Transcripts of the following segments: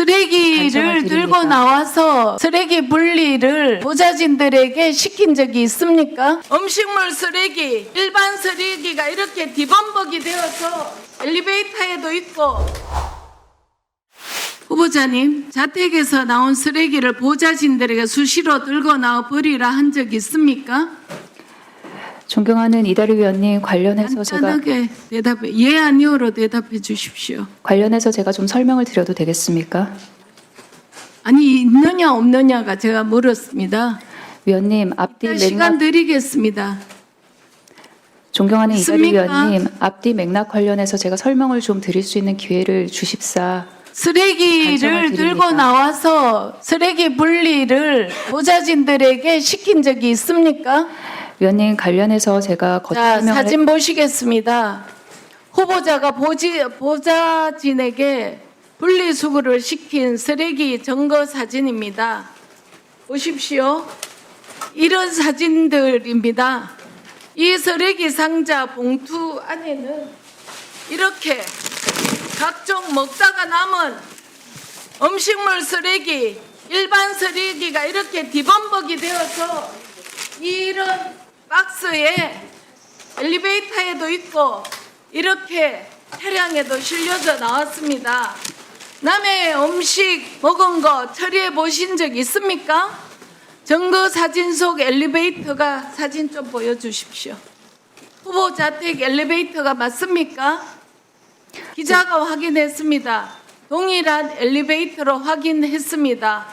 쓰레기를 들고. 나와서 쓰레기 분리를 보좌진들에게 시킨 적이 있습니까? 음식물 쓰레기, 일반 쓰레기가 이렇게 뒤범벅이 되어서 엘리베이터에도 있고 후보자님, 자택에서 나온 쓰레기를 보좌진들에게 수시로 들고 나와 버리라 한적 있습니까? 존경하는 이다리 위원님 관련해서 제가 간단하게 대답해, 예 아니오로 대답해 주십시오. 관련해서 제가 좀 설명을 드려도 되겠습니까? 아니 있느냐 없느냐가 제가 물었습니다. 위원님 앞뒤 일단 시간 맥락 드리겠습니다. 존경하는 이다리 있습니까? 위원님 앞뒤 맥락 관련해서 제가 설명을 좀 드릴 수 있는 기회를 주십사 쓰레기를 들고. 나와서 쓰레기 분리를 보좌진들에게 시킨 적이 있습니까? 위원님 관련해서 제가 거듭 자, 설명을 사진 보시겠습니다. 후보자가 보지, 보좌진에게 분리수거를 시킨 쓰레기 증거 사진입니다. 보십시오. 이런 사진들입니다. 이 쓰레기 상자 봉투 안에는 이렇게 각종 먹다가 남은 음식물 쓰레기, 일반 쓰레기가 이렇게 뒤범벅이 되어서 이런 박스에 엘리베이터에도 있고 이렇게 차량에도 실려져 나왔습니다. 남의 음식 먹은 거 처리해 보신 적 있습니까? 증거 사진 속 엘리베이터가 사진 좀 보여주십시오. 후보 자택 엘리베이터가 맞습니까? 기자가 확인했습니다. 동일한 엘리베이터로 확인했습니다.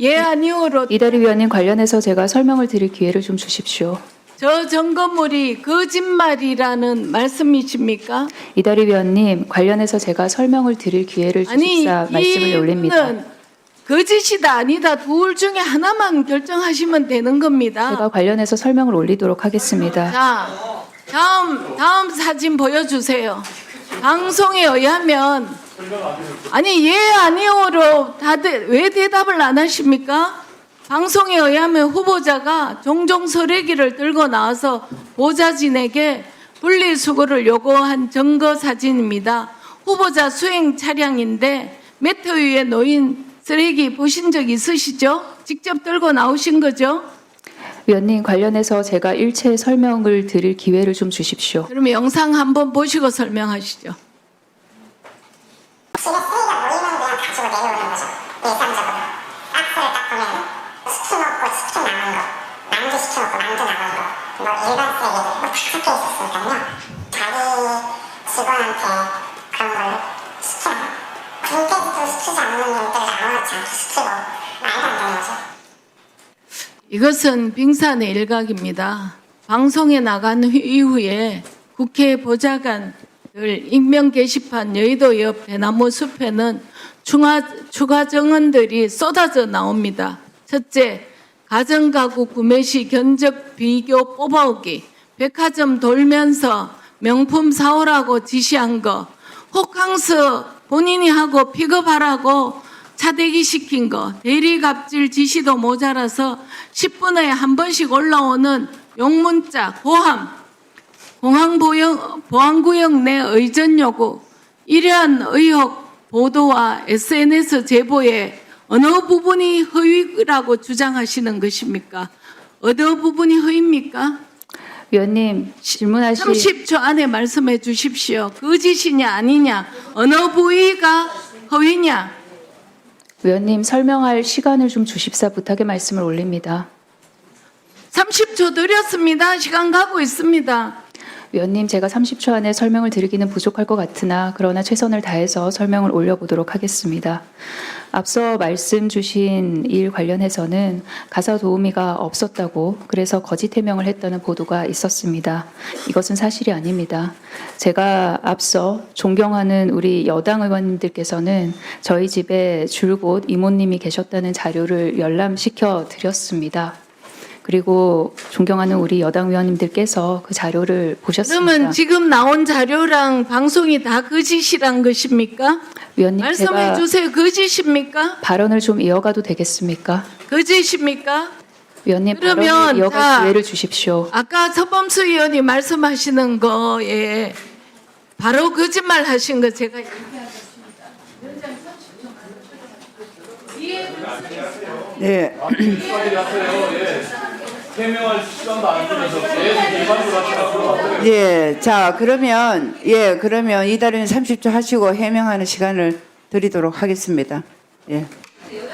예 아니오로 이다리 위원님 관련해서 제가 설명을 드릴 기회를 좀 주십시오. 저 점검물이 거짓말이라는 말씀이십니까? 이다리 위원님 관련해서 제가 설명을 드릴 기회를 아니 주십사 말씀을 올립니다. 이분은 거짓이다 아니다 둘 중에 하나만 결정하시면 되는 겁니다. 제가 관련해서 설명을 올리도록 하겠습니다. 자 다음 다음 사진 보여주세요. 방송에 의하면 아니 예 아니오로 다들 왜 대답을 안 하십니까? 방송에 의하면 후보자가 종종 쓰레기를 들고 나와서 보좌진에게 분리수거를 요구한 증거 사진입니다. 후보자 수행 차량인데 매트 위에 놓인 쓰레기 보신 적 있으시죠? 직접 들고 나오신 거죠? 위원님 관련해서 제가 일체 설명을 드릴 기회를 좀 주십시오. 그러면 영상 한번 보시고 설명하시죠. 집에 쓰레기가 모이면 그냥 가지고 내려오는 거죠. 일상적으로. 박스를 딱 보면 치킨 먹고 치킨 남은 거, 만두 시켜 먹고 만두 남은 거, 뭐 일반 쓰레기들 뭐다 섞여 있었으니까요. 자기 직원한테 그런 걸 시키나? 군대도 시키지 않는 일들을 아무렇지 않게 시키고 말도 안 되는 거죠. 이것은 빙산의 일각입니다. 방송에 나간 후- 이후에 국회 보좌관들 익명 게시판 여의도 옆 대나무 숲에는 추가, 추가 정원들이 쏟아져 나옵니다. 첫째, 가정가구 구매 시 견적 비교 뽑아오기, 백화점 돌면서 명품 사오라고 지시한 거, 호캉스 본인이 하고 픽업하라고 차대기 시킨 거, 대리 갑질 지시도 모자라서 10분에 한 번씩 올라오는 용문자, 고함, 공항보영, 보안구역 내 의전 요구, 이러한 의혹 보도와 SNS 제보에 어느 부분이 허위라고 주장하시는 것입니까? 어느 부분이 허위입니까? 위원님 질문하실 30초 안에 말씀해 주십시오. 거짓이냐 아니냐, 어느 부위가 허위냐? 위원님 설명할 시간을 좀 주십사 부탁의 말씀을 올립니다. 30초 드렸습니다. 시간 가고 있습니다. 위원님 제가 30초 안에 설명을 드리기는 부족할 것 같으나 그러나 최선을 다해서 설명을 올려보도록 하겠습니다. 앞서 말씀 주신 일 관련해서는 가사 도우미가 없었다고 그래서 거짓 해명을 했다는 보도가 있었습니다. 이것은 사실이 아닙니다. 제가 앞서 존경하는 우리 여당 의원님들께서는 저희 집에 줄곧 이모님이 계셨다는 자료를 열람시켜 드렸습니다. 그리고 존경하는 우리 여당 의원님들께서 그 자료를 보셨습니다. 그러면 지금 나온 자료랑 방송이 다 거짓이란 것입니까? 위원님 말씀해 제가 주세요. 거짓입니까? 발언을 좀 이어가도 되겠습니까? 거짓입니까? 위원님 그러면 발언을 이어갈 자, 기회를 주십시오. 아까 서범수 의원이 말씀하시는 거에 바로 거짓말 하신 거 제가 얘 해명할 시간도 안 주면서 계속 일반으로 하시라고 예, 자 그러면 예 그러면 이달에는 30초 하시고 해명하는 시간을 드리도록 하겠습니다. 예,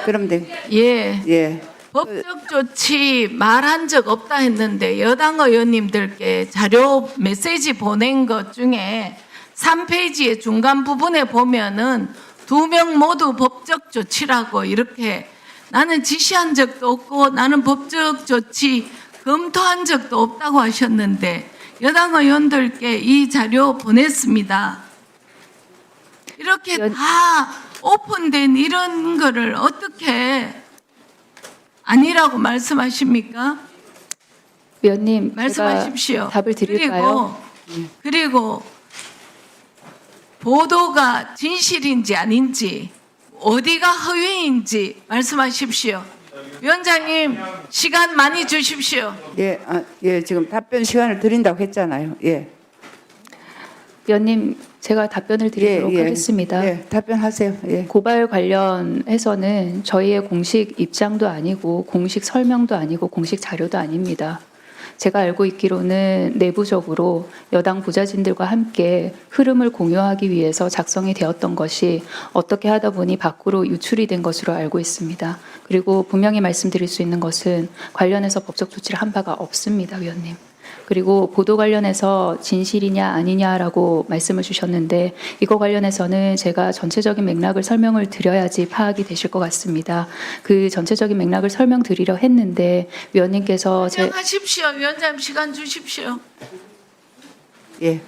그럼 돼. 예. 예, 법적 조치 말한 적 없다 했는데 여당 의원님들께 자료 메시지 보낸 것 중에 3페이지의 중간 부분에 보면은 두 명 모두 법적 조치라고 이렇게 나는 지시한 적도 없고 나는 법적 조치 검토한 적도 없다고 하셨는데 여당 의원들께 이 자료 보냈습니다. 이렇게 연- 다 오픈된 이런 거를 어떻게 아니라고 말씀하십니까? 위원님, 말씀하십시오. 답을 드릴까요? 그리고, 그리고 보도가 진실인지 아닌지 어디가 허위인지 말씀하십시오. 위원장님 시간 많이 주십시오. 예, 아, 예 지금 답변 시간을 드린다고 했잖아요. 예, 위원님, 제가 답변을 드리도록 하겠습니다. 예, 답변하세요. 예. 고발 관련해서는 저희의 공식 입장도 아니고 공식 설명도 아니고 공식 자료도 아닙니다. 제가 알고 있기로는 내부적으로 여당 부자진들과 함께 흐름을 공유하기 위해서 작성이 되었던 것이 어떻게 하다 보니 밖으로 유출이 된 것으로 알고 있습니다. 그리고 분명히 말씀드릴 수 있는 것은 관련해서 법적 조치를 한 바가 없습니다, 위원님. 그리고 보도 관련해서 진실이냐 아니냐라고 말씀을 주셨는데 이거 관련해서는 제가 전체적인 맥락을 설명을 드려야지 파악이 되실 것 같습니다. 그 전체적인 맥락을 설명드리려 했는데 위원님께서 제 하십시오. 위원장님 시간 주십시오. 예.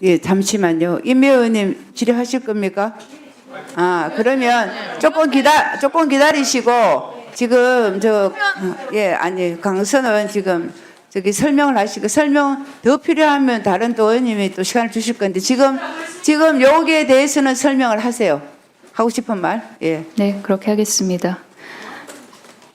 예, 잠시만요. 임미 의원님 질의하실 겁니까? 아, 그러면 조금 기다 조금 기다리시고 지금 저 예, 아니 강선은 지금 저기 설명을 하시고 설명 더 필요하면 다른 또 의원님이 또 시간을 주실 건데 지금 지금 여기에 대해서는 설명을 하세요. 하고 싶은 말? 예. 네, 그렇게 하겠습니다.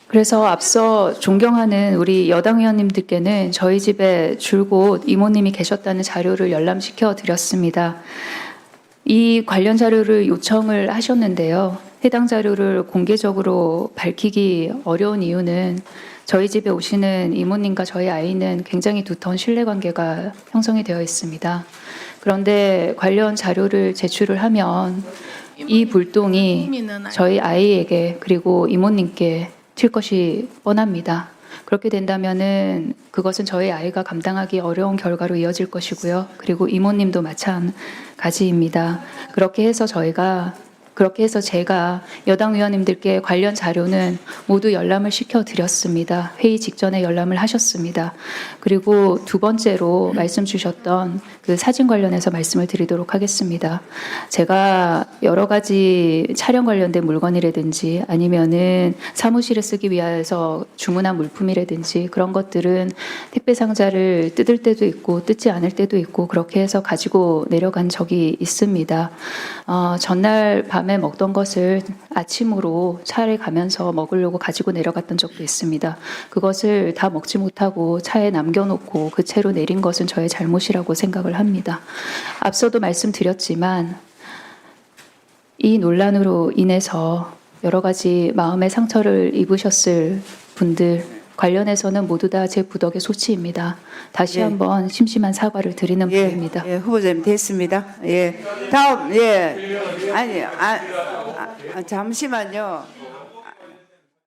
그래서 앞서 존경하는 우리 여당 의원님들께는 저희 집에 줄곧 이모님이 계셨다는 자료를 열람시켜 드렸습니다. 이 관련 자료를 요청을 하셨는데요. 해당 자료를 공개적으로 밝히기 어려운 이유는 저희 집에 오시는 이모님과 저희 아이는 굉장히 두터운 신뢰관계가 형성이 되어 있습니다. 그런데 관련 자료를 제출을 하면 이 불똥이 저희 아이에게 그리고 이모님께 튈 것이 뻔합니다. 그렇게 된다면은 그것은 저희 아이가 감당하기 어려운 결과로 이어질 것이고요. 그리고 이모님도 마찬가지입니다. 그렇게 해서 저희가 그렇게 해서 제가 여당 의원님들께 관련 자료는 모두 열람을 시켜 드렸습니다. 회의 직전에 열람을 하셨습니다. 그리고 두 번째로 말씀 주셨던 그 사진 관련해서 말씀을 드리도록 하겠습니다. 제가 여러 가지 촬영 관련된 물건이라든지 아니면은 사무실에 쓰기 위해서 주문한 물품이라든지 그런 것들은 택배 상자를 뜯을 때도 있고 뜯지 않을 때도 있고 그렇게 해서 가지고 내려간 적이 있습니다. 어, 전날 밤에 먹던 것을 아침으로 차에 가면서 먹으려고 가지고 내려갔던 적도 있습니다. 그것을 다 먹지 못하고 차에 남겨놓고 그 채로 내린 것은 저의 잘못이라고 생각을 합니다. 앞서도 말씀드렸지만 이 논란으로 인해서 여러 가지 마음의 상처를 입으셨을 분들 관련해서는 모두 다 제 부덕의 소치입니다. 다시 예. 한번 심심한 사과를 드리는 예, 바입니다. 예, 후보자님 됐습니다. 예. 다음 예. 아니, 아, 아, 아, 잠시만요.